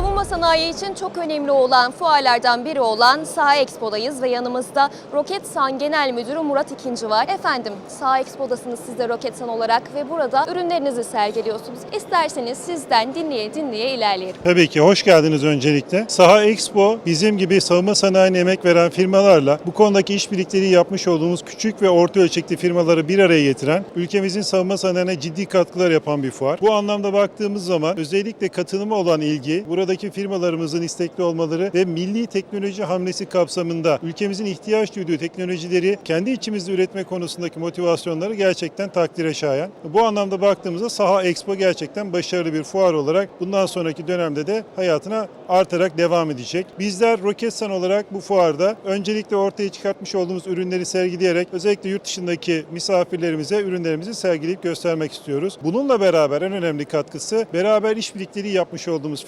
Savunma sanayi için çok önemli olan fuarlardan biri olan Saha Expo'dayız ve yanımızda Roketsan Genel Müdürü Murat İkinci var. Efendim Saha Expo'dasınız siz de Roketsan olarak ve burada ürünlerinizi sergiliyorsunuz. İsterseniz sizden dinleye dinleye ilerleyelim. Tabii ki hoş geldiniz öncelikle. Saha Expo bizim gibi savunma sanayine emek veren firmalarla bu konudaki işbirlikleri yapmış olduğumuz küçük ve orta ölçekli firmaları bir araya getiren, ülkemizin savunma sanayine ciddi katkılar yapan bir fuar. Bu anlamda baktığımız zaman özellikle katılımı olan ilgi, buradaki firmalarımızın istekli olmaları ve milli teknoloji hamlesi kapsamında ülkemizin ihtiyaç duyduğu teknolojileri kendi içimizde üretme konusundaki motivasyonları gerçekten takdire şayan. Bu anlamda baktığımızda Saha Expo gerçekten başarılı bir fuar olarak bundan sonraki dönemde de hayatına artarak devam edecek. Bizler Roketsan olarak bu fuarda öncelikle ortaya çıkartmış olduğumuz ürünleri sergileyerek özellikle yurt dışındaki misafirlerimize ürünlerimizi sergileyip göstermek istiyoruz. Bununla beraber en önemli katkısı beraber işbirlikleri yapmış olduğumuz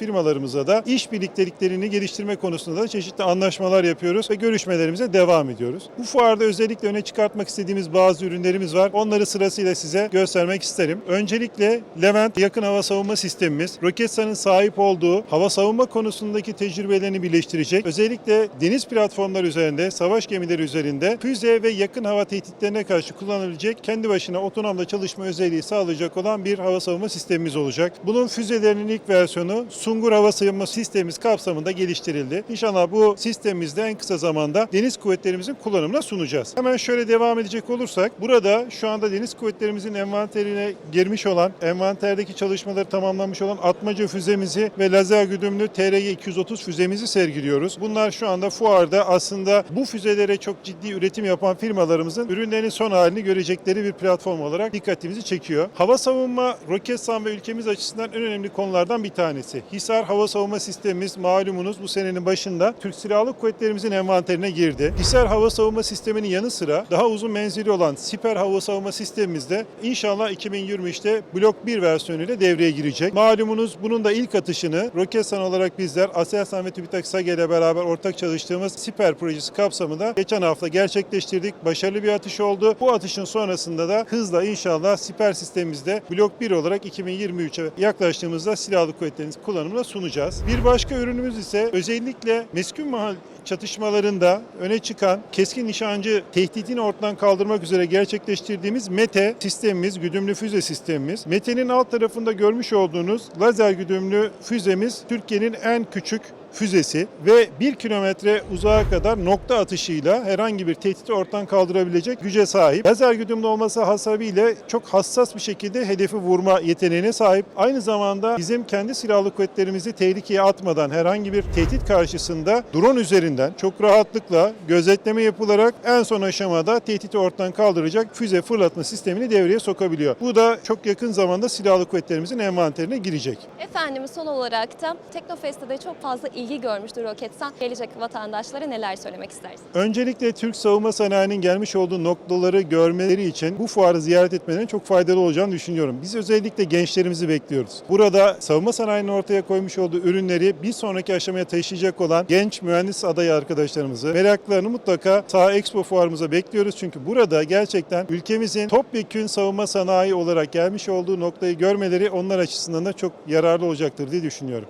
firmalarımıza da iş birlikteliklerini geliştirme konusunda da çeşitli anlaşmalar yapıyoruz ve görüşmelerimize devam ediyoruz. Bu fuarda özellikle öne çıkartmak istediğimiz bazı ürünlerimiz var. Onları sırasıyla size göstermek isterim. Öncelikle Levent yakın hava savunma sistemimiz, Roketsan'ın sahip olduğu hava savunma konusundaki tecrübelerini birleştirecek. Özellikle deniz platformları üzerinde, savaş gemileri üzerinde füze ve yakın hava tehditlerine karşı kullanılabilecek kendi başına otonomda çalışma özelliği sağlayacak olan bir hava savunma sistemimiz olacak. Bunun füzelerinin ilk versiyonu Sungur Hava Savunma Sistemimiz kapsamında geliştirildi. İnşallah bu sistemimizde en kısa zamanda deniz kuvvetlerimizin kullanımına sunacağız. Hemen şöyle devam edecek olursak burada şu anda deniz kuvvetlerimizin envanterine girmiş olan, envanterdeki çalışmaları tamamlanmış olan Atmaca füzemizi ve lazer güdümlü TRG-230 füzemizi sergiliyoruz. Bunlar şu anda fuarda aslında bu füzelere çok ciddi üretim yapan firmalarımızın ürünlerinin son halini görecekleri bir platform olarak dikkatimizi çekiyor. Hava savunma, Roketsan ve ülkemiz açısından en önemli konulardan bir tanesi. Hisar Hava Savunma Sistemimiz malumunuz bu senenin başında Türk Silahlı Kuvvetlerimizin envanterine girdi. Hisar Hava Savunma Sistemi'nin yanı sıra daha uzun menzili olan Siper Hava Savunma Sistemimiz de inşallah 2023'te Blok 1 versiyonuyla devreye girecek. Malumunuz bunun da ilk atışını Roketsan olarak bizler Aselsan ve TÜBİTAK SAGE ile beraber ortak çalıştığımız Siper projesi kapsamında geçen hafta gerçekleştirdik. Başarılı bir atış oldu. Bu atışın sonrasında da hızla inşallah Siper sistemimizde Blok 1 olarak 2023'e yaklaştığımızda silahlı kuvvetlerimiz kullanımına sunacağız. Bir başka ürünümüz ise özellikle meskun mahal çatışmalarında öne çıkan keskin nişancı tehditini ortadan kaldırmak üzere gerçekleştirdiğimiz METE sistemimiz, güdümlü füze sistemimiz. METE'nin alt tarafında görmüş olduğunuz lazer güdümlü füzemiz Türkiye'nin en küçük füzesi ve 1 kilometre uzağa kadar nokta atışıyla herhangi bir tehdidi ortadan kaldırabilecek güce sahip. Lazer güdümlü olması hasebiyle çok hassas bir şekilde hedefi vurma yeteneğine sahip. Aynı zamanda bizim kendi silahlı kuvvetlerimizi tehlikeye atmadan herhangi bir tehdit karşısında drone üzerinden çok rahatlıkla gözetleme yapılarak en son aşamada tehdidi ortadan kaldıracak füze fırlatma sistemini devreye sokabiliyor. Bu da çok yakın zamanda silahlı kuvvetlerimizin envanterine girecek. Efendim son olarak da Teknofest'te de çok fazla ilgi görmüştür Roketsan. Gelecek vatandaşlara neler söylemek istersiniz? Öncelikle Türk savunma sanayinin gelmiş olduğu noktaları görmeleri için bu fuarı ziyaret etmelerinin çok faydalı olacağını düşünüyorum. Biz özellikle gençlerimizi bekliyoruz. Burada savunma sanayinin ortaya koymuş olduğu ürünleri bir sonraki aşamaya taşıyacak olan genç mühendis adayı arkadaşlarımızı, meraklarını mutlaka Saha Expo fuarımıza bekliyoruz. Çünkü burada gerçekten ülkemizin topyekün savunma sanayi olarak gelmiş olduğu noktayı görmeleri onlar açısından da çok yararlı olacaktır diye düşünüyorum.